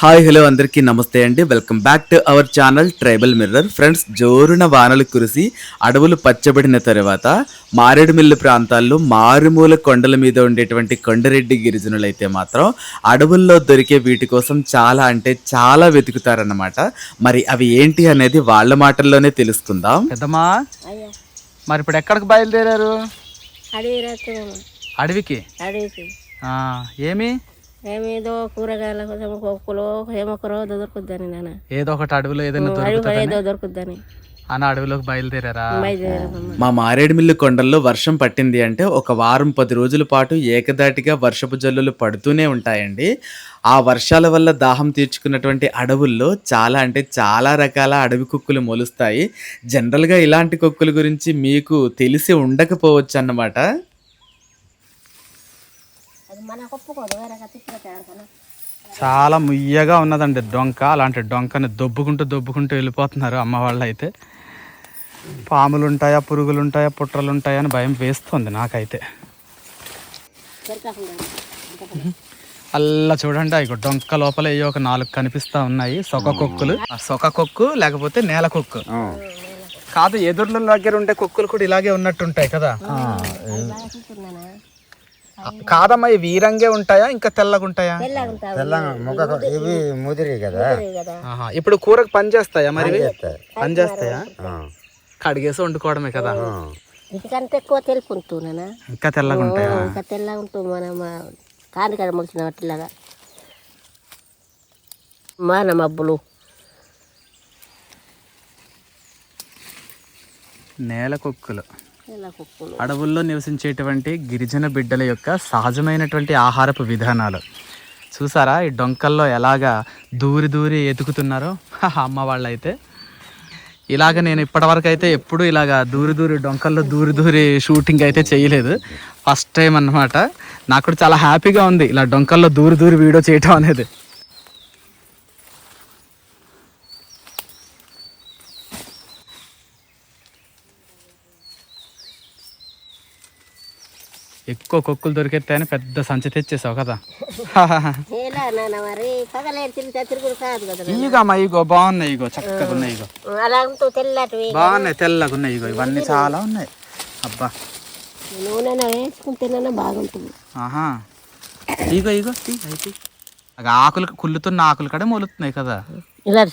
Hi hello అందరికీ నమస్తే అండి. Welcome back to our channel Tribal Mirror friends జోరున వానలు కురిసి అడవులు పచ్చబడిన తర్వాత మారేడుమిల్లి ప్రాంతాల్లో మారుమూల కొండల మీద ఉండేటువంటి కొండరెడ్డి గిరిజనులైతే మాత్రం అడవుల్లో దొరికే వీటి కోసం చాలా అంటే చాలా వెతుకుతారన్నమాట. మరి అవి ఏంటి అనేది వాళ్ళ మాటల్లోనే తెలుసుకుందాం. పెద్దమ్మా అయ్యా. మరి ఇప్పుడు ఎక్కడికి బయలుదేరారు? అడవికి? అడవికి. ఆ, ఏమి? ఏమేదో కూరగాయల కోసం కొక్కులో ఏమొకరో దొరుకుద్దని నాన్న. ఏదో ఒకటి అడవిలో ఏదైనా ఏదో దొరుకుద్దని. అని అడవిలోకి బయలుదేరారా? మా మారేడుమిల్లి కొండల్లో వర్షం పట్టింది అంటే ఒక వారం పది రోజుల పాటు ఏకదాటిగా వర్షపు జల్లులు పడుతూనే ఉంటాయండి. ఆ వర్షాల వల్ల దాహం తీర్చుకున్నటువంటి అడవుల్లో చాలా అంటే చాలా రకాల అడవి కుక్కులు మొలుస్తాయి. జనరల్గా ఇలాంటి కుక్కుల గురించి మీకు తెలిసి ఉండకపోవచ్చు అన్నమాట అది మన కొప్పుకోదు వేరే తీసుకెళ్తాను చాలా ముయ్యగా ఉన్నదండి డొంక. అలాంటి డొంకని దొబ్బుకుంటూ దొబ్బుకుంటూ వెళ్ళిపోతున్నారు అమ్మ వాళ్ళు అయితే పాములు ఉంటాయా పురుగులు ఉంటాయా పుట్రలు ఉంటాయా అని భయం వేస్తుంది నాకైతే అల్లా చూడండి ఇక డొంక లోపల ఏ ఒక నాలుగు కనిపిస్తా ఉన్నాయి. సొక కొక్కులు. ఆ సొక కొక్కు లేకపోతే నేల కొక్కు. కాదు ఎదుర్ల దగ్గర ఉండే కొక్కులు కూడా ఇలాగే ఉన్నట్టుంటాయి కదా. కాదమ్మా ఇవి రంగే ఉంటాయా? ఇంకా తెల్లగా ఉంటాయా? తెల్లగా ఇవి ముదిరి కదా? కదా. ఇప్పుడు కూరకు పని చేస్తాయా మరి? పని చేస్తాయా కడిగేసి వండుకోవడమే కదా. ఇంటికంటే ఎక్కువ తెలుపు ఇంకా తెల్లగా ఉంటాయా? ఇంకా తెల్లగా ఉంటుంది మన కానికాడ ముడిచిన వాటిలాగా. మాన మబ్బులు. నేల కుక్కులు. అడవుల్లో నివసించేటువంటి గిరిజన బిడ్డల యొక్క సహజమైనటువంటి ఆహారపు విధానాలు. చూసారా ఈ డొంకల్లో ఎలాగా దూరి దూరి ఎతుకుతున్నారో అమ్మ వాళ్ళైతే. ఇలాగ నేను ఇప్పటివరకు అయితే ఎప్పుడు ఇలాగా దూరి దూరి డొంకల్లో దూరి దూరి షూటింగ్ అయితే చేయలేదు. ఫస్ట్ టైం అన్నమాట. నాకు కూడా చాలా హ్యాపీగా ఉంది ఇలా డొంకల్లో దూరి దూరి వీడియో చేయటం అనేది. ఎక్కువ కొక్కులు దొరికేస్తాయని పెద్ద సంచి తెచ్చేసావు కదా. ఇగమ్మా ఇగో బాగున్నాయి ఇగో చక్కగా ఉన్నాయి ఇగో బాగున్నాయి తెల్లగా ఉన్నాయి ఇగో ఇవన్నీ చాలా ఉన్నాయి. అబ్బా. నూనె వేసుకుంటేనే బాగుంటుంది. ఆహా. ఇగో ఇగో ఆకులు కుళ్ళుతున్న ఆకులు కూడా మొలుతున్నాయి కదా.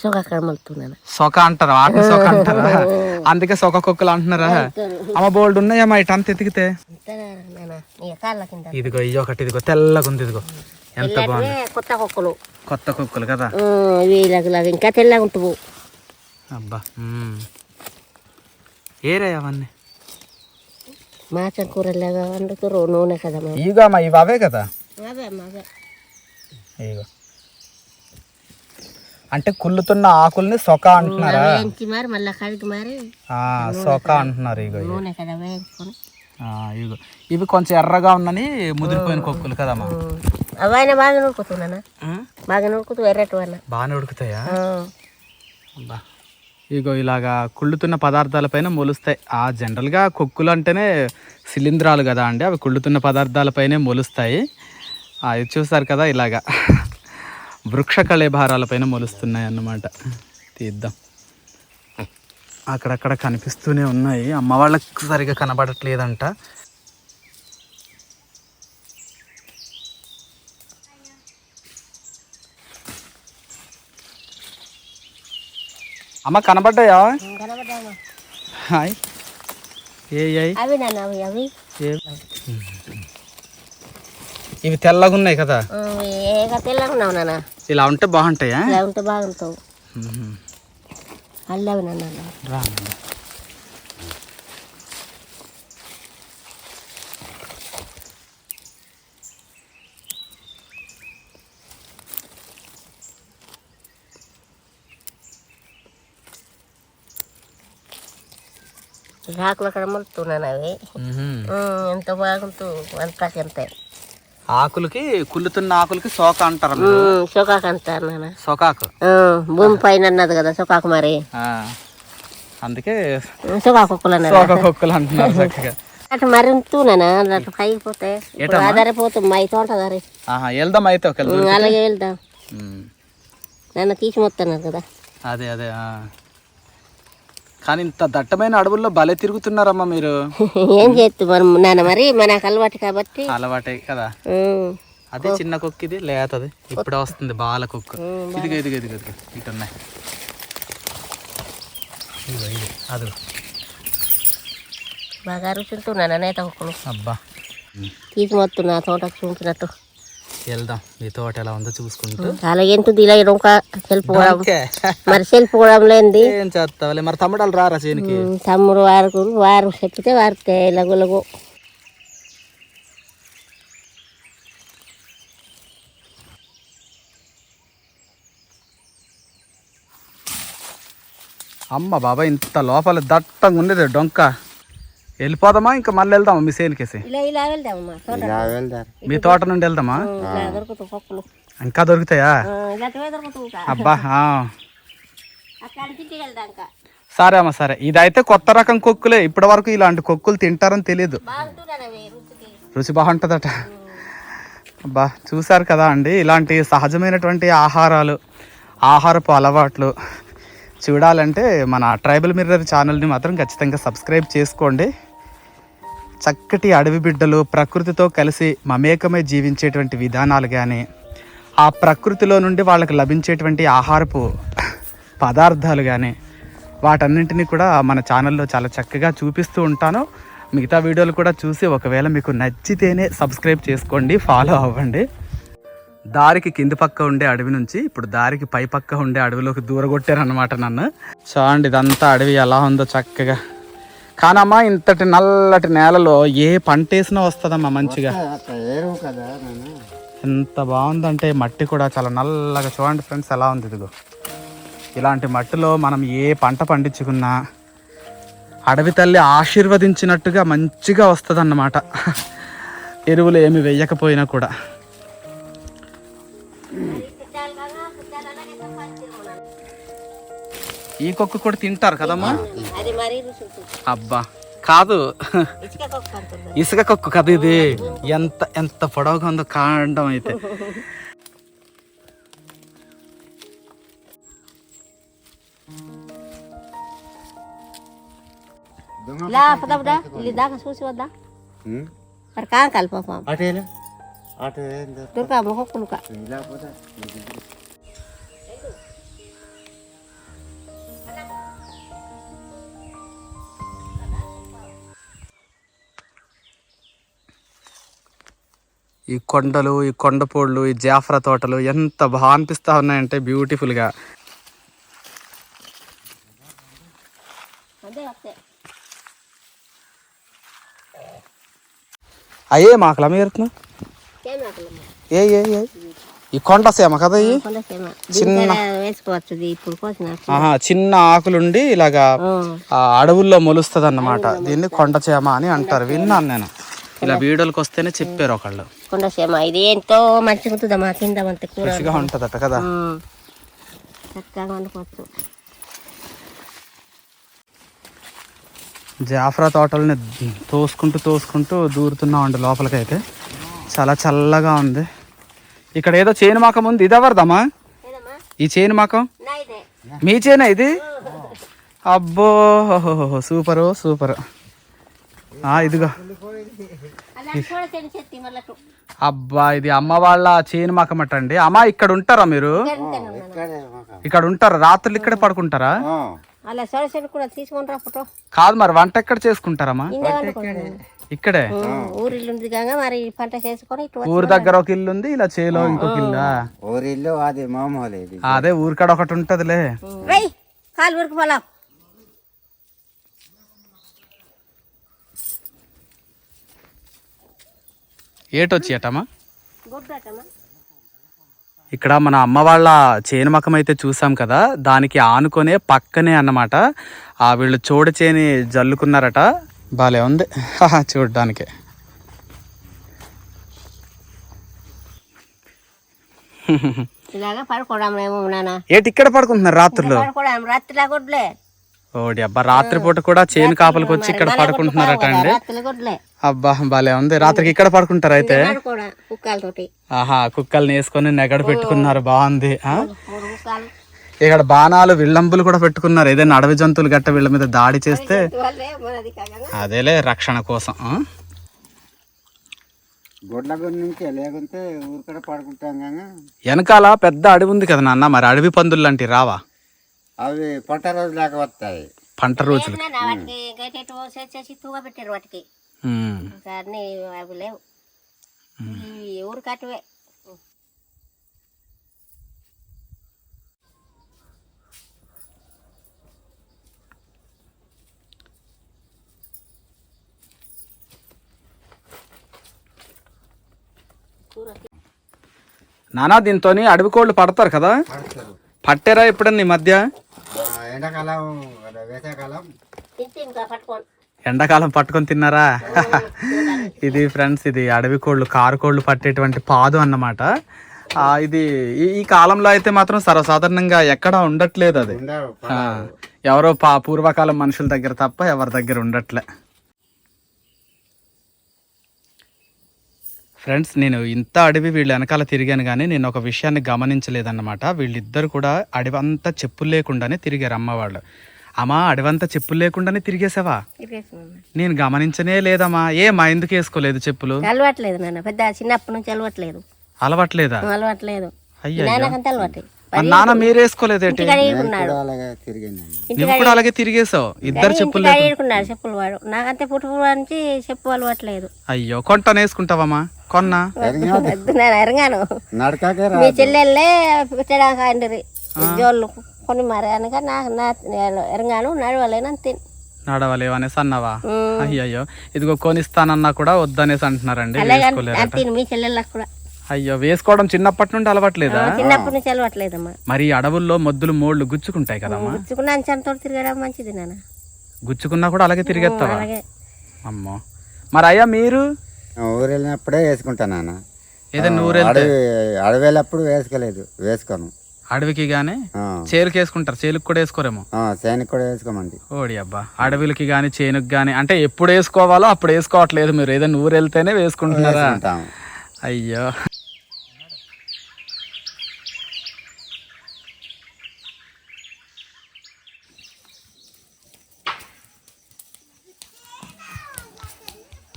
సొక సొక అంటారా? వాటిని సొక అంటారా? అందుకే సొక కుక్కలు అంటున్నారా? అమ్మ బోల్డ్ ఉన్నాయమ్మా ఇటు అంత ఎతికితే? ఇదిగో ఇయ్యి ఒకటి ఇదిగో తెల్లగా ఉంది ఇదిగో. ఎంత బాగుంది. కొత్త కుక్కలు. కొత్త కుక్కలు కదా? ఇంకా తెల్లగా ఉంటావు అబ్బా. ఏరే అవన్నీ? మాచం కూరలాగా వండుతారు నూనె కదా ఇగో అమ్మా ఇవి అవే కదా? ఇగో అంటే కుళ్ళుతున్న ఆకుల్ని సొక అంటున్నారా? మరి మళ్ళీ కడిగి మరి ఆ, సొక అంటున్నారు ఇగో ఇగో. నూనె కదా వేయించుకొని. ఇవి కొంచెం ఎర్రగా ఉన్నని ముదిరిపోయిన కొక్కులు కదమ్మా. అవైనా బాగా బాగా ఎర్రటి బాగానే ఉడుకుతాయా? అబ్బా. ఇగో ఇలాగా కుళ్ళుతున్న పదార్థాలపైన మొలుస్తాయి. ఆ జనరల్గా కొక్కులు అంటేనే శిలీంధ్రాలు కదా అండి. అవి కుళ్ళుతున్న పదార్థాలపైనే మొలుస్తాయి. ఇది చూస్తారు కదా ఇలాగా. వృక్ష కళేభారాలపైన మొలుస్తున్నాయి అన్నమాట తీద్దాం. అక్కడక్కడ కనిపిస్తూనే ఉన్నాయి. అమ్మ వాళ్ళకి సరిగా కనబడట్లేదంట. అమ్మ కనబడ్డాయా? హాయ్. ఏ ఇవి తెల్లగా ఉన్నాయి కదా ఇలా ఉంటే బాగుంటాయా? ఇలా ఉంటే బాగుంటావు. మ్మ్. అల్లవి నాన్న రా ఆకులు అక్కడ మొలుతున్నాను అవి ఆకులకి కుళ్ళుతున్న ఆకులకి సోక అంటారు సొకాకు అంటారు నాన్న. సోకాకు? భూమి పైన అన్నది కదా సొకాకు మరి. అందుకే సొకాకు కుక్కలు అంటున్నారు చక్కగా. అటు మరి ఉంటున్నానా అటు పైకి పోతే ఆధారపోతుంది మా అయితే ఉంటుంది వెళ్దాం అయితే అలాగే వెళ్దాం. నన్ను తీసి మొత్తన్నారు కదా. అదే అదే. కానీ ఇంత దట్టమైన అడవుల్లో భలే తిరుగుతున్నారమ్మా మీరు. ఏం చేస్తు మరి? మనకు అలవాటు కాబట్టి. అలవాటే కదా. అదే చిన్న కుక్క ఇది లేతది. ఇప్పుడే వస్తుంది బాల కుక్క ఇదిగో ఇదిగో ఇదిగో ఇదిగో ఇటు ఉన్నాయి. ఇదిగో ఇది. అది బాగా రుచుతున్నాను నేత కుక్కలు. అబ్బా. తీసి మొత్తున్నా తోటకు చూపినట్టు వెళ్దాం. మీ తోట ఎలా ఉందో చూసుకుంటూ. ఎంతుంది ఇలా ఇంకా సెల్ఫ్ కూడా మరి సెల్ఫ్ కూడా లేనిది. ఏం చేస్తావులే మరి తమ్ముడాలు రారా చేనికి తమ్ముడు వారు వారు చెప్తే వారితే లగు లగు అమ్మ బాబా ఇంత లోపల దట్టంగా ఉండేది డొంక. వెళ్ళిపోదామా? ఇంకా మళ్ళీ వెళ్దామా? మీ సేనికేసి ఇలా ఇలా వెళ్దామమ్మా. తోట మీ తోట నుండి వెళ్దామా? ఇలా దొరుకుతావు పప్పులు. ఇంకా దొరుకుతాయి? ఇలాంటివే దొరుకుతావు ఇంకా. అబ్బా ఆ. ఇంటికి వెళ్దాక సరే అమ్మ సరే. ఇదైతే కొత్త రకం కొక్కులే. ఇప్పటి వరకు ఇలాంటి కొక్కులు తింటారని తెలియదు బాగుంటున్నానవి రుచికి. రుచి బాగుంటుందట. అబ్బా చూసారు కదా అండి ఇలాంటి సహజమైనటువంటి ఆహారాలు ఆహారపు అలవాట్లు. చూడాలంటే మన ట్రైబల్ మిర్రర్ ఛానల్ని మాత్రం ఖచ్చితంగా సబ్స్క్రైబ్ చేసుకోండి. చక్కటి అడవి బిడ్డలు ప్రకృతితో కలిసి మమేకమై జీవించేటువంటి విధానాలు కానీ ఆ ప్రకృతిలో నుండి వాళ్ళకి లభించేటువంటి ఆహారపు పదార్థాలు కానీ వాటన్నింటినీ కూడా మన ఛానల్లో చాలా చక్కగా చూపిస్తూ ఉంటాను. మిగతా వీడియోలు కూడా చూసి ఒకవేళ మీకు నచ్చితేనే సబ్స్క్రైబ్ చేసుకోండి ఫాలో అవ్వండి. దారికి కింది పక్క ఉండే అడవి నుంచి ఇప్పుడు దారికి పై పక్క ఉండే అడవిలోకి దూరగొట్టారనమాట నన్ను. చూడండి ఇదంతా అడవి ఎలా ఉందో చక్కగా. కానమ్మా ఇంతటి నల్లటి నేలలో ఏ పంట వేసినా వస్తుందమ్మా మంచిగా. ఎంత బాగుందంటే మట్టి కూడా చాలా నల్లగా చూడండి ఫ్రెండ్స్ ఎలా ఉంది ఇదిగో. ఇలాంటి మట్టిలో మనం ఏ పంట పండించుకున్నా అడవి తల్లి ఆశీర్వదించినట్టుగా మంచిగా వస్తుంది ఎరువులు ఏమి వెయ్యకపోయినా కూడా. ఈ కుక్క కూడా తింటారు కదమ్మా? అది మరీ రుచి ఉంటుంది అబ్బా కాదు ఇసుక కుక్క అంటుంది ఇసుక కుక్క కదా ఇది ఎంత ఎంత పొడవుగా ఉందో కాండం అయితే ఇలా పదవుడా ಇಲ್ಲಿ దాకా చూసి వద్దా మరి కాంకాలి పాపం అటేలా అటు ఏంది దుర్గా మొహక్కులుక లేకపోతే ఈ కొండలు ఈ కొండపోళ్ళు ఈ జాఫ్రా తోటలు ఎంత బాగా అనిపిస్తా ఉన్నాయంటే బ్యూటిఫుల్గా అయ్యే మీరుతున్నా సేమాకులమ్మ ఏ ఏ ఏ? ఈ కొండ సేమ కదా కోసిన ఆహా చిన్న ఆకులుండి ఇలాగా ఆ. అడవుల్లో మొలుస్తుంది అన్నమాట దీన్ని కొండ చేమ అని అంటారు. విన్నాను నేను. ఇలా వీడియోలకు వస్తేనే చెప్పారు ఒకళ్ళు. కొండ సేమ ఇది ఎంతో మంచిగా ఉంటుందమ్మా తిందామంటే కూర? రుచిగా ఉంటుందట కదా. చక్కగా వండుకోవచ్చు. జాఫ్రా తోటల్ని తోసుకుంటూ తోసుకుంటూ దూరుతున్నామండి లోపలికైతే. చాలా చల్లగా ఉంది. ఇక్కడ ఏదో చేను మాకం ఉంది. ఇది ఎవరిదమ్మా? ఈ చేను మాకం? మీ చేనా ఇది? అబ్బో సూపరు సూపర్. ఇదిగో. అబ్బా ఇది అమ్మ వాళ్ళ చేను మాకమట అండి అమ్మ ఇక్కడ ఉంటారా మీరు? ఇక్కడ ఉంటారా రాత్రులు ఇక్కడే పడుకుంటారా? అలా సొరసెలు కూడా తీసుకొని రా ఫోటో. కాదు మరి వంట ఎక్కడ చేసుకుంటారమ్మా? ఇక్కడే? ఊరిల్లు ఉంది కాగా మరి పంట చేసుకొని ఇటు వచ్చి ఊరి దగ్గర ఒక ఇల్లు ఉంది ఇలా చేలో ఇంకొక ఇల్లా? ఊరిల్లు అది మామూలు అదే ఊరికాడ ఒకటి ఉంటదిలే. కాలు ఊరికి పోలాం గుడ్డటమ్మా. ఇక్కడ మన అమ్మ వాళ్ళ చేను మకం అయితే చూసాం కదా దానికి ఆనుకొనే పక్కనే అన్నమాట. ఆ వీళ్ళు చూడ చేని జల్లుకున్నారట. బాలే ఉంది. చూడ్డానికి. ఏటి ఇక్కడ పడుకుంటున్నారు రాత్రులు? ఓడి అబ్బా రాత్రిపూట కూడా చేను కాపలికి వచ్చి ఇక్కడ పడుకుంటున్నారట అండి. అబ్బా భలే ఉంది. రాత్రికి ఇక్కడ పడుకుంటారు అయితే? ఆహా కుక్కల్ని వేసుకొని నెగడ పెట్టుకున్నారు. బాగుంది ఇక్కడ బాణాలు విల్లంబులు కూడా పెట్టుకున్నారు. ఏదైనా అడవి జంతువులు గట్ట వీళ్ళ మీద దాడి చేస్తే అదేలే రక్షణ కోసం వెనకాల పెద్ద అడవి ఉంది కదా నాన్న. మరి అడవి పందులు లాంటివి రావా? అవి పంట రోజు దాకా వస్తాయి. పంట రోజులు. వాటికి గట్టెట్టు పోసేసి తూగ పెట్టారు వాటికి. ఉమ్. ఇంకా అన్ని అవి లేవు. ఈ ఊరు కట్టువే నానా దీంతో అడవి కోళ్ళు పడతారు కదా? పడతారు. పట్టారా ఎప్పుడన్నా ఈ మధ్య? ఎండాకాలం వేసవికాలం. పట్టుకొని. తిన్నారా? ఇది ఫ్రెండ్స్ ఇది అడవి కోళ్ళు కారు కోళ్ళు పట్టేటువంటి పాదు అన్నమాట. ఆ, ఇది ఈ- ఈ కాలంలో అయితే మాత్రం సర్వసాధారణంగా ఎక్కడా ఉండట్లేదు అది. ఎవరో పా పూర్వకాలం మనుషుల దగ్గర తప్ప ఎవరి దగ్గర ఉండట్లే. ఫ్రెండ్స్ నేను ఇంత అడవి వీళ్ళు వెనకాల తిరిగాను కానీ నేను ఒక విషయాన్ని గమనించలేదన్నమాట. వీళ్ళిద్దరు కూడా అడవి అంతా చెప్పులు లేకుండానే తిరిగారు అమ్మవాళ్ళు అమ్మా అడవంతా చెప్పులు లేకుండానే తిరిగేసావా? నేను గమనించనే లేదమ్మా. ఏమా ఎందుకు వేసుకోలేదు చెప్పులు? అలవాట్లేదు నాన్న. పెద్ద చిన్నప్పటి నుంచి అలవాట్లేదు. అలవట్లేదా? అలవాట్లేదు. అయ్యో నాన్న మీరు తిరిగిందండి నువ్వు కూడా అలాగే తిరిగేసావు? ఇద్దరు చెప్పులు చెప్పులు వాడు. నాకంతే పుట్టు నుంచి చెప్పు అలవాట్లేదు. అయ్యో కొంటనే వేసుకుంటావమ్మా కొన్నా? మీ చెల్లెళ్ళే అండి జోళ్ళు కొన్ని మరి అనక నాకు నా నేను ఎరగాను నడవలేను అంతే నడవలేవు అనేసి అన్నావా అయ్యయ్యో. ఇదిగో కొనిస్తానన్నా కూడా వద్దనేసి అంటున్నారండి మీ చెల్లెళ్ళకి కూడా. అయ్యో వేసుకోవడం చిన్నప్పటి నుండి అలవట్లేదా? చిన్నప్పటి నుంచి అలవాట్లేదమ్మా. మరి ఈ అడవుల్లో మొద్దులు మోళ్ళు గుచ్చుకుంటాయి కదమ్మా? గుచ్చుకున్న అంచంతో తిరగడం మంచిది నాన్న. గుచ్చుకున్నా కూడా అలాగే తిరిగేస్తావా? అలాగే. అమ్మో. మరి అయ్యా మీరు? ఊరు వెళ్ళినప్పుడే వేసుకుంటాను నాన్న. ఏదైనా ఊరు అడవి అడవి వెళ్ళినప్పుడు వేసుకోలేదు వేసుకోను. అడవికి గానీ చేలుకి వేసుకుంటారు చేలుకి కూడా వేసుకోరేమో. ఆ, సైనిక్ కూడా వేసుకోమండి. ఓడి అబ్బా అడవిలకి గాని చేనుకి గాని అంటే ఎప్పుడు వేసుకోవాలో అప్పుడు వేసుకోవట్లేదు మీరు. ఏదైనా ఊరు వెళ్తేనే వేసుకుంటున్నారా? వేసుకుంటాం. అయ్యో.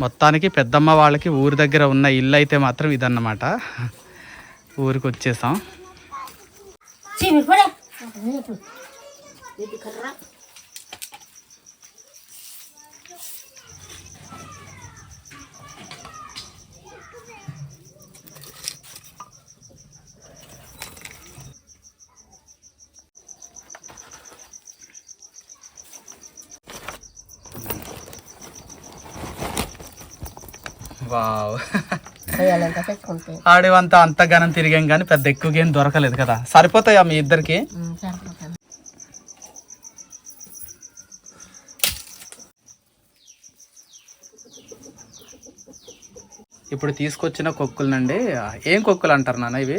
మొత్తానికి పెద్దమ్మ వాళ్ళకి ఊరి దగ్గర ఉన్న ఇల్లు అయితే మాత్రం ఇదన్నమాట. ఊరికి వచ్చేసాం చీమి కూడా ఇది కర్ర వావ్ చేయాలంతా తెచ్చుకుంటే ఆడేవంతా అంత ఘనం తిరిగాం కానీ పెద్ద ఎక్కువగా ఏం దొరకలేదు కదా. సరిపోతాయా మీ ఇద్దరికి? ఇప్పుడు తీసుకొచ్చిన కొక్కులనండి ఏం కొక్కులు అంటారు నాన్న ఇవి?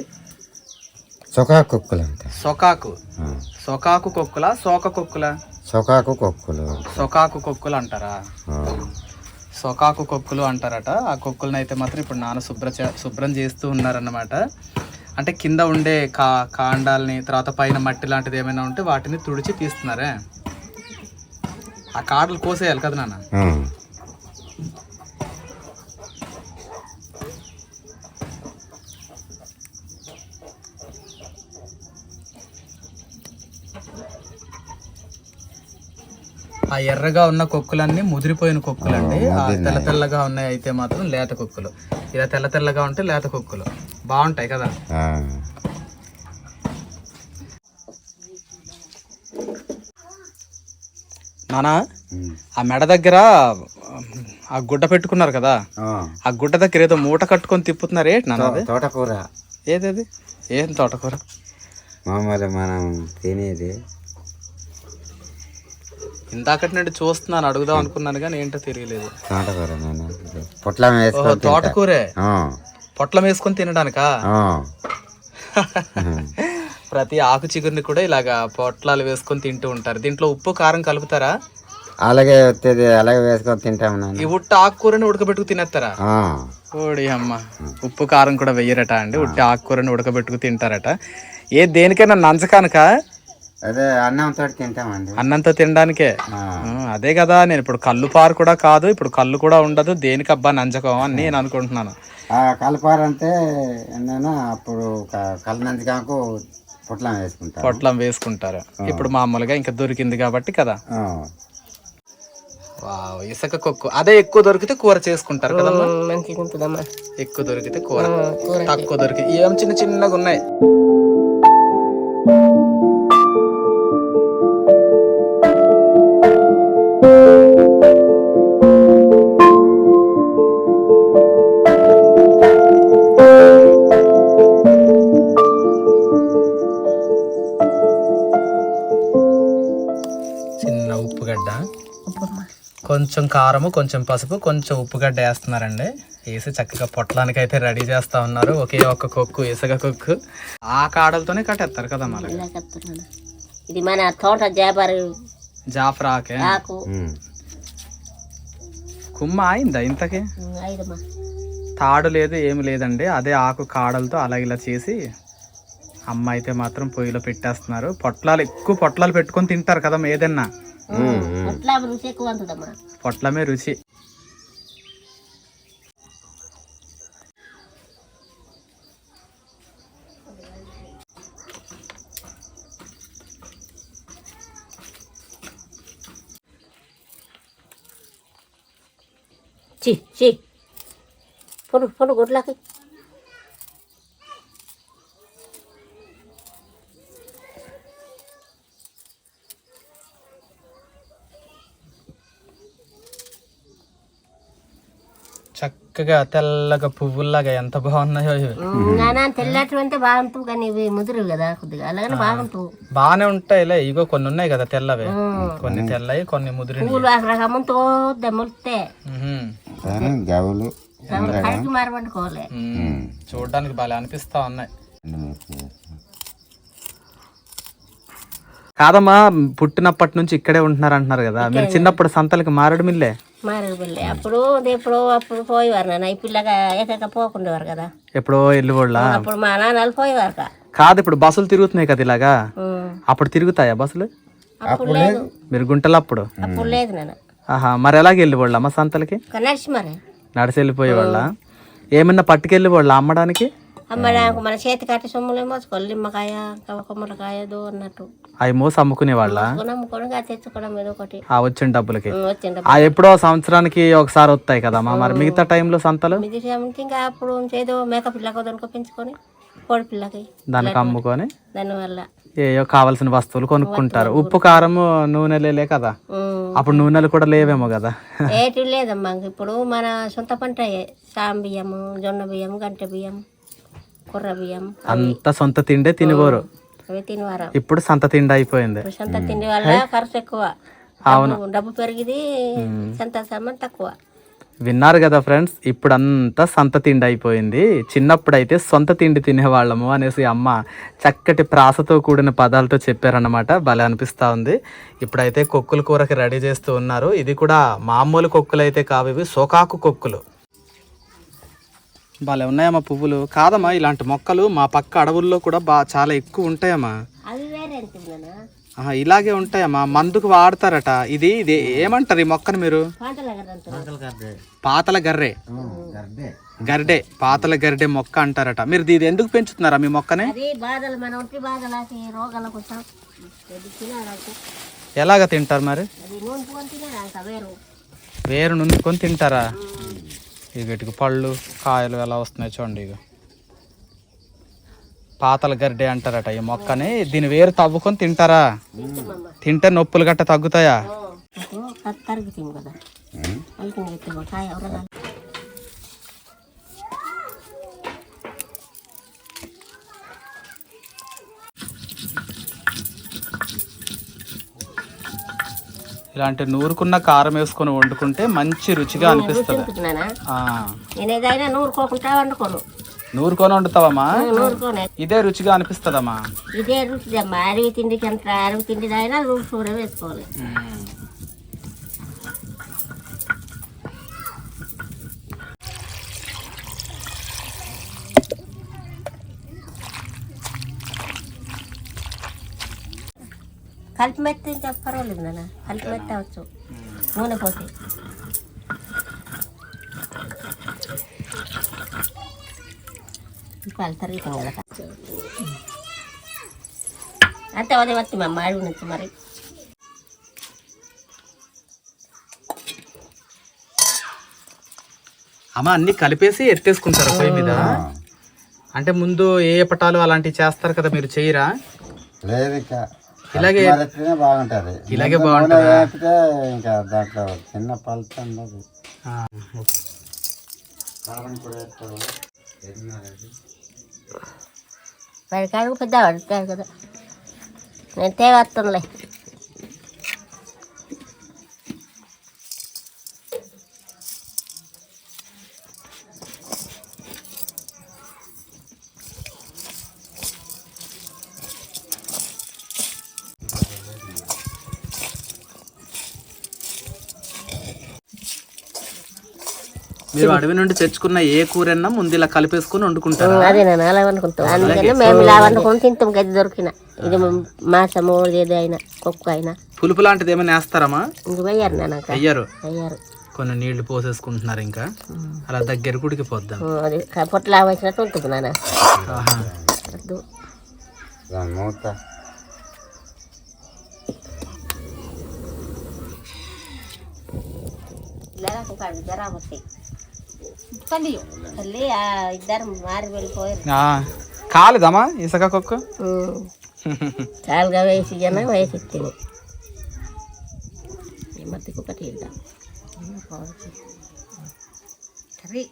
సొకా కుక్కలు అంట. సొకాకు. సొకాకు కొక్కుల? సోక కొక్కుల? సొకాకు కుక్కలు. సొకాకు కొక్కులు అంటారా? సొకాకు కొక్కులు అంటారట. ఆ కొక్కులను అయితే మాత్రం ఇప్పుడు నాన్న శుభ్ర చే- శుభ్రం చేస్తూ ఉన్నారన్నమాట. అంటే కింద ఉండే కా కాండాలని తర్వాత పైన మట్టి లాంటిది ఏమైనా ఉంటే వాటిని తుడిచి తీస్తున్నారే. ఆ కాడలు కోసేయాలి కదా నాన్న? ఆ. ఎర్రగా ఉన్న కొక్కులన్నీ ముదిరిపోయిన కొక్కులండి. ఆ తెల్ల తెల్లగా ఉన్నాయి అయితే మాత్రం లేత కొక్కులు. ఇలా తెల్ల తెల్లగా ఉంటే లేత కొక్కులు. బాగుంటాయి కదా. నానా. ఆ మెడ దగ్గర ఆ గుడ్డ పెట్టుకున్నారు కదా? ఆ. గుడ్డ దగ్గర ఏదో మూట కట్టుకొని తిప్పుతున్నారు ఏంటి నాన్న అది? తోటకూర. ఏది ఏం తోటకూర? మామూలు మనం తినేది ఇందాకటి నుండి చూస్తున్నాను అడుగుదాం అనుకున్నాను కానీ ఏంటో తెలియలేదు. తోటకూర నాన్న పొట్లం ఓహో వేసుకొని తింటా. తోటకూరే? ఆ. పొట్లం వేసుకొని తినడానికా? ఆ. ప్రతి ఆకు చిగురిని కూడా ఇలాగా పొట్లాలు వేసుకొని తింటూ ఉంటారు. దీంట్లో ఉప్పు కారం కలుపుతారా? అలాగే అలాగే వేసుకొని తింటాం నాన్న. ఈ ఉట్ట ఆకుకూరని ఉడకబెట్టుకు తినేస్తారా? ఆ. ఓడి అమ్మ. ఉప్పు కారం కూడా వెయ్యరట అండి. ఉట్టి ఆకుకూరని ఉడకబెట్టుకు తింటారట. ఏ దేనికైనా నంచకానుక? అదే అన్నంతో తింటామండి. అన్నంతో తినడానికే? అదే కదా నేను ఇప్పుడు కళ్ళు పారు కూడా కాదు ఇప్పుడు కళ్ళు కూడా ఉండదు దేనికి అబ్బా నంచకం అని నేను అనుకుంటున్నాను. ఆ కలపారంటే నేను అప్పుడు క- కలనందుకాకు పుట్లం వేసుకుంటాం పొట్లం వేసుకుంటారు. ఇప్పుడు మామూలుగా ఇంకా దొరికింది కాబట్టి కదా. ఇసుక కొక్కు. అదే ఎక్కువ దొరికితే కూర చేసుకుంటారు కదమ్మా? ఎక్కువ దొరికితే కూర. కూర తక్కువ దొరికి ఏం చిన్న చిన్నగా ఉన్నాయి? కొంచెం కారము కొంచెం పసుపు కొంచెం ఉప్పుగడ్డ వేస్తున్నారండి. వేసి చక్కగా పొట్లానికి అయితే రెడీ చేస్తా ఉన్నారు. ఒకే ఒక్క కొక్కు ఇసుక కొక్కు. ఆ కాడలతోనే కట్టేస్తారు కదా మళ్ళీ ఇది మన తోట జాఫ్రా. కుమ్మ అయిందా ఇంతకి? తాడు లేదు ఏమి లేదండి. అదే ఆకు కాడలతో అలా ఇలా చేసి అమ్మ అయితే మాత్రం పొయ్యిలో పెట్టేస్తున్నారు. పొట్లాలు ఎక్కువ పొట్లాలు పెట్టుకొని తింటారు కదా ఏదన్నా. అట్లా రుచి ఎక్కువ ఉంటుందమ్మా పొట్లమే రుచి చి చి పొడు పొడు గుడ్లకి చక్కగా తెల్లగా పువ్వుల్లాగా ఎంత బాగున్నాయో ఇవి. నానా తెల్లటువంటి బాగుంటావు కానీ ఇవి ముదురు కదా కొద్దిగా. అలాగనే బాగుంటావు. బాగానే ఉంటాయిలే. ఇగో కొన్ని ఉన్నాయి కదా తెల్లవి. కొన్ని తెల్లవి కొన్ని ముదిరి పూలు రకమంతో దమ్ములితే సరే గవులు కడికి మారబట్టుకోవాలి. చూడడానికి బాగా అనిపిస్తా ఉన్నాయి. కాదమ్మా పుట్టినప్పటి నుంచి ఇక్కడే ఉంటున్నారు అంటున్నారు కదా. మీరు చిన్నప్పుడు సంతలకి మారడు మిల్లే మారేడు పిల్లి అప్పుడు ఎప్పుడో అప్పుడు పోయేవారు నాన్న. ఈ పిల్లగా ఏకక పోకుండేవారు కదా. ఎప్పుడో వెళ్ళి అప్పుడు మా నాన్నలు పోయేవారు కాదు ఇప్పుడు బస్సులు తిరుగుతున్నాయి కదా ఇలాగా? అప్పుడు తిరుగుతాయా బస్సులు? అప్పుడు లేదు. మీరు గుంటలు అప్పుడు అప్పుడు లేదు నాన్న. ఆహా మరి ఎలాగ వెళ్ళి వాళ్ళ అమ్మ సంతలకి నడిచి మరి. నడిచి వెళ్ళిపోయేవాళ్ళ? ఏమన్నా పట్టుకెళ్ళి వాళ్ళ అమ్మడానికి? అమ్మ నాకు మన చేతి కట్టి సొమ్ములు మోసుకోవాలి? నిమ్మకాయ కొమ్మలకాయ దో అన్నట్టు. అవి మోసి అమ్ముకునే వాళ్ళ? నమ్ముకొని తెచ్చుకోవడం ఏదో ఒకటి. ఆ వచ్చిన డబ్బులకి. ఆ ఎప్పుడో సంవత్సరానికి ఒకసారి వస్తాయి కదమ్మా మరి మిగతా టైంలో సంతలు? ఇంకా అప్పుడు ఏదో మేక పిల్లకు దొనుకో పెంచుకొని కోడి పిల్లకి దానికి అమ్ముకొని? దానివల్ల ఏయో కావాల్సిన వస్తువులు కొనుక్కుంటారు. ఉప్పు కారము నూనె లేలే కదా? అప్పుడు నూనెలు కూడా లేవేమో కదా? ఏటి లేదమ్మా ఇప్పుడు మన సొంత పంట సాం బియ్యము జొన్న బియ్యం గంట బియ్యం కుర్ర బియ్యం అంత సొంత తిండే తినిపోరు. అవి తినవారం. ఇప్పుడు సంత తిండి అయిపోయింది. సొంత తిండి వల్ల ఖర్చు ఎక్కువ. డబ్బు డబ్బు పెరిగింది సొంత సామాన్ తక్కువ. విన్నారు కదా ఫ్రెండ్స్ ఇప్పుడు అంతా సంత తిండి అయిపోయింది. చిన్నప్పుడు అయితే సొంత తిండి తినేవాళ్ళము అనేసి అమ్మ చక్కటి ప్రాసతో కూడిన పదాలతో చెప్పారన్నమాట. భలే అనిపిస్తూ ఉంది. ఇప్పుడైతే కొక్కుల కూరకి రెడీ చేస్తూ ఉన్నారు. ఇది కూడా మామూలు కొక్కులు అయితే కావు ఇవి సోకాకు కొక్కులు. భలే ఉన్నాయమ్మా పువ్వులు. కాదమ్మా ఇలాంటి మొక్కలు మా పక్క అడవుల్లో కూడా బా చాలా ఎక్కువ ఉంటాయమ్మా. ఇలాగే ఉంటాయమ్మా. మందుకు వాడతారట. ఇది ఇది ఏమంటారు ఈ మొక్కను మీరు? పాతల గర్రె గరిడే పాతల గరిడే మొక్క అంటారట. మీరు ఇది ఎందుకు పెంచుతున్నారా మీ మొక్కని? ఎలాగ తింటారు మరి? వేరు. నుంచుకొని తింటారా? ఇక ఇటుకు పళ్ళు కాయలు ఎలా వస్తున్నాయి చూడండి ఇక పాతల గరిడే అంటారట ఈ మొక్కని. దీని వేరు తవ్వుకొని తింటారా? తింటే నొప్పులు గట్ట తగ్గుతాయా తరిగి తిను కదా అల్కి ఎత్తుకో కాయ ఎవరగా ఇలాంటి నూరుకున్న కారం వేసుకొని వండుకుంటే మంచి రుచిగా అనిపిస్తుంది. తింటున్నానా? ఆ, నేను ఏదైనా నూరుకోకుండా వండుకోను. నూరుకొని వండుతావమ్మా? ఇదే రుచిగా అనిపిస్తుందమ్మా? ఇదే రుచిదమ్మా. అడవి తిండికి అంత అడవి తిండి అయినా నూరు కూడా వేసుకోవాలి కలిపి మెత్త ఇంకా పర్వాలేదు నాన్న కలిపి మెత్త అవచ్చు నూనె తరుగుతాం కదా. అంతే అదే వత్తి మా మాడి నుంచి మరి. అమ్మ అన్ని కలిపేసి ఎత్తేసుకుంటారు పొయ్యి మీద? అంటే ముందు ఏ పటాలు అలాంటివి చేస్తారు కదా మీరు చేయరా? లేదు ఇంకా ఇలాగే బాగుంటది ఇలాగే బాగుంటుందా? ఇంకా దాంట్లో చిన్న పలత ఉండదు పెద్ద పడతాడు కదా. నేను తేవత్తంలే మీరు అడవి నుండి తెచ్చుకున్న ఏ కూరన్నా ముందు ఇలా కలిపేసుకుని వండుకుంటారా? అదే నేను అలా అనుకుంటాం అందుకని మేము ఇలా వండుకొని తింటాం గది దొరికిన. ఇది మాసము ఏది అయినా కుక్క అయినా. పులుపు లాంటిది ఏమైనా వేస్తారమ్మా ఇంక వెయ్యారు నాన్నక అయ్యారు అయ్యారు కొన్ని నీళ్ళు పోసేసుకుంటున్నారు ఇంకా. అలా దగ్గర కుడికి పోద్దాం. అది పొట్ల వేసినట్టు ఉంటుంది నాన్న. ఇలా కాదు జరా వస్తాయి తల్లి తల్లి ఆ ఇద్దరు మారి వెళ్ళిపోయారు. ఆ, కాలేదమ్మా ఇసుక కుక్క చాలుగా వేసి జన వేసి ఇచ్చింది మత్తికి ఒకటి ఇద్దాం కర్రీ.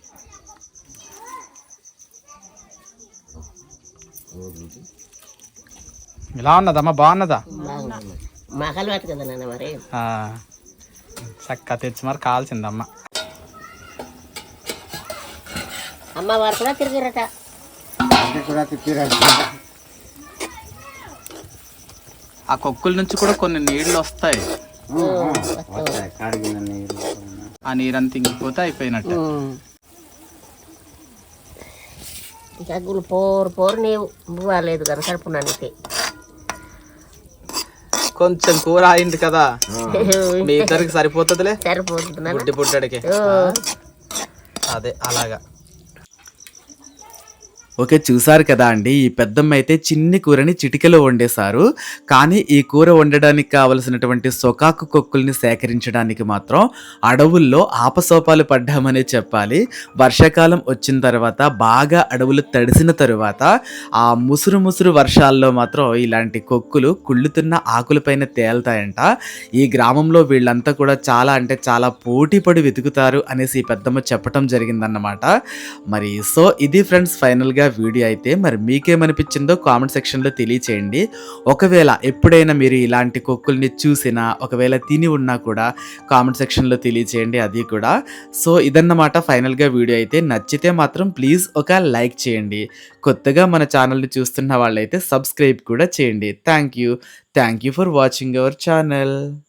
ఇలా ఉన్నదమ్మా? బాగున్నదా? బాగుంది. మాకు అలవాటు కదా నాన్న మరి. చక్క తెచ్చి మరి కాల్చిందమ్మ. అమ్మవారు కూడా తిరిగిరట కూడా ఆ కొక్కుల నుంచి కూడా కొన్ని నీళ్ళు వస్తాయి. ఆ నీరంతా ఇంకిపోతే అయిపోయినట్టు. ఇక అగ్గులు పోరు పోరు నీవు. బువ్వలేదు కదా కడుపునానికి కొంచెం కూర అయింది కదా. మీ ఇద్దరికి సరిపోతుందిలే. సరిపోతుంది. బుడ్డి బుడ్డడికి. అదే అలాగా. ఓకే చూసారు కదా అండి. ఈ పెద్దమ్మ అయితే చిన్ని కూరని చిటికలో వండేశారు. కానీ ఈ కూర వండడానికి కావలసినటువంటి సొకాకు కొక్కుల్ని సేకరించడానికి మాత్రం అడవుల్లో ఆపసోపాలు పడ్డామనే చెప్పాలి. వర్షాకాలం వచ్చిన తర్వాత బాగా అడవులు తడిసిన తరువాత ఆ ముసురు ముసురు వర్షాల్లో మాత్రం ఇలాంటి కొక్కులు కుళ్ళుతున్న ఆకులపైన తేలుతాయంట. ఈ గ్రామంలో వీళ్ళంతా కూడా చాలా అంటే చాలా పోటీపడి వెతుకుతారు అనేసి ఈ పెద్దమ్మ చెప్పటం జరిగిందన్నమాట. మరి సో ఇది ఫ్రెండ్స్ ఫైనల్గా వీడియో అయితే మరి మీకేమనిపించిందో కామెంట్ సెక్షన్లో తెలియచేయండి. ఒకవేళ ఎప్పుడైనా మీరు ఇలాంటి కొక్కుల్ని చూసినా ఒకవేళ తిని ఉన్నా కూడా కామెంట్ సెక్షన్లో తెలియచేయండి అది కూడా. సో ఇదన్నమాట ఫైనల్గా వీడియో అయితే. నచ్చితే మాత్రం ప్లీజ్ ఒక లైక్ చేయండి. కొత్తగా మన ఛానల్ని చూస్తున్న వాళ్ళైతే సబ్స్క్రైబ్ కూడా చేయండి. Thank you. Thank you for watching our channel.